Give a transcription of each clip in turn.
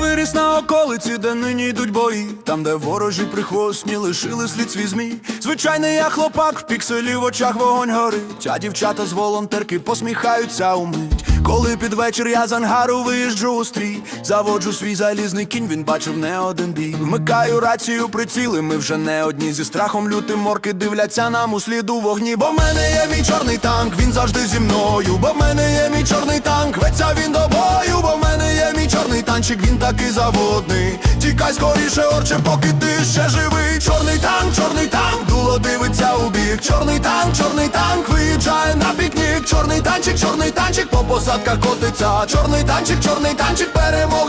виріс на околиці, де нині йдуть бої. Там, де ворожі прихвостні лишили слід свій змій. Звичайний я хлопак, в пікселі в очах вогонь горить. А дівчата з волонтерки посміхаються умить. Коли під вечір я з ангару виїжджу у стрій, заводжу свій залізний кінь, він бачив не один бій. Вмикаю рацію, приціли, ми вже не одні зі страхом лютим морки дивляться нам у сліду вогні. Бо в мене є мій чорний танк, він завжди зі мною. Бо в мене є мій чорний танк, ведься він до бою, танчик, він такий заводний. Тікай скоріше, орче, поки ти ще живий. Чорний танк, чорний танк, дуло дивиться у бік. Чорний танк, чорний танк, виїжджає на пікнік. Чорний танчик, чорний танчик, по посадках котиться. Чорний танчик, чорний танчик, перемоги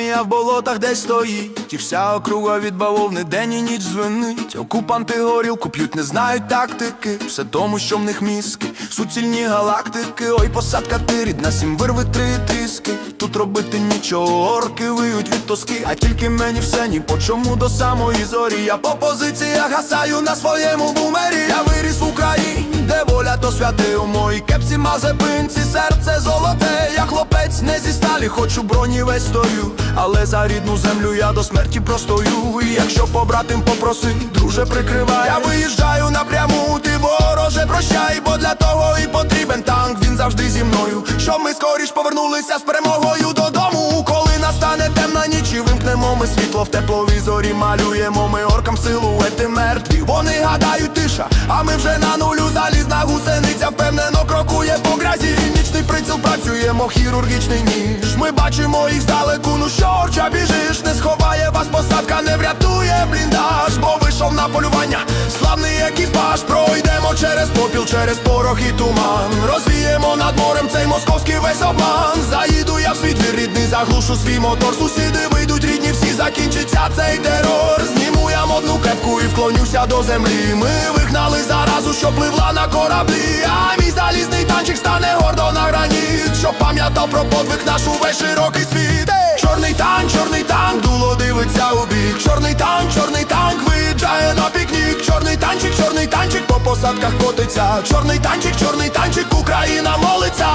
армія в болотах десь стоїть. І вся округа від бавовни день і ніч звенить. Окупанти горілку п'ють, не знають тактики. Все тому, що в них мізки, суцільні галактики. Ой, посадка ти рідна, сім вирви три тиски. Тут робити нічого, орки виють від тоски. А тільки мені все ні по чому до самої зорі. Я по позиціях гасаю на своєму бумері. Я виріс в Україні, де воля то святи у моїй кепсі мазепинці, серце золоте. Я хлопець не зі сталі, хочу броні весь стою. Але за рідну землю я до смерті простою. І якщо побратим попроси, друже прикривай. Я виїжджаю напряму, ти вороже прощай, бо для того і потрібен танк. Він завжди зі мною. Щоб ми скоріш повернулися з перемогою додому. Коли настане темна ніч і вимкнемо ми світло в тепловізорі, малюємо ми оркам силуети мертві. Вони гадають тиша, а ми вже на нулю залізна гусениця працюємо, хірургічний ніж. Ми бачимо їх здалеку, ну що орча біжиш, не сховає вас посадка, не врятує бліндаж, бо вийшов на полювання. Славний екіпаж, пройдемо через попіл, через порох і туман. Розвіємо над морем цей московський весь обман. Заїду я в свій двір рідний, заглушу свій мотор. Сусіди вийдуть рідні, всі закінчиться цей терор. Зніму я модну кепку і вклонюся до землі. Ми вигнали заразу, що пливла на кораблі. А мій залізний танчик пам'ятав про подвиг наш увесь широкий світ. Чорний танк, чорний танк, дуло дивиться у бік. Чорний танк, чорний танк, виїжджає на пікнік. Чорний танчик, чорний танчик по посадках котиться. Чорний танчик, чорний танчик, Україна молиться.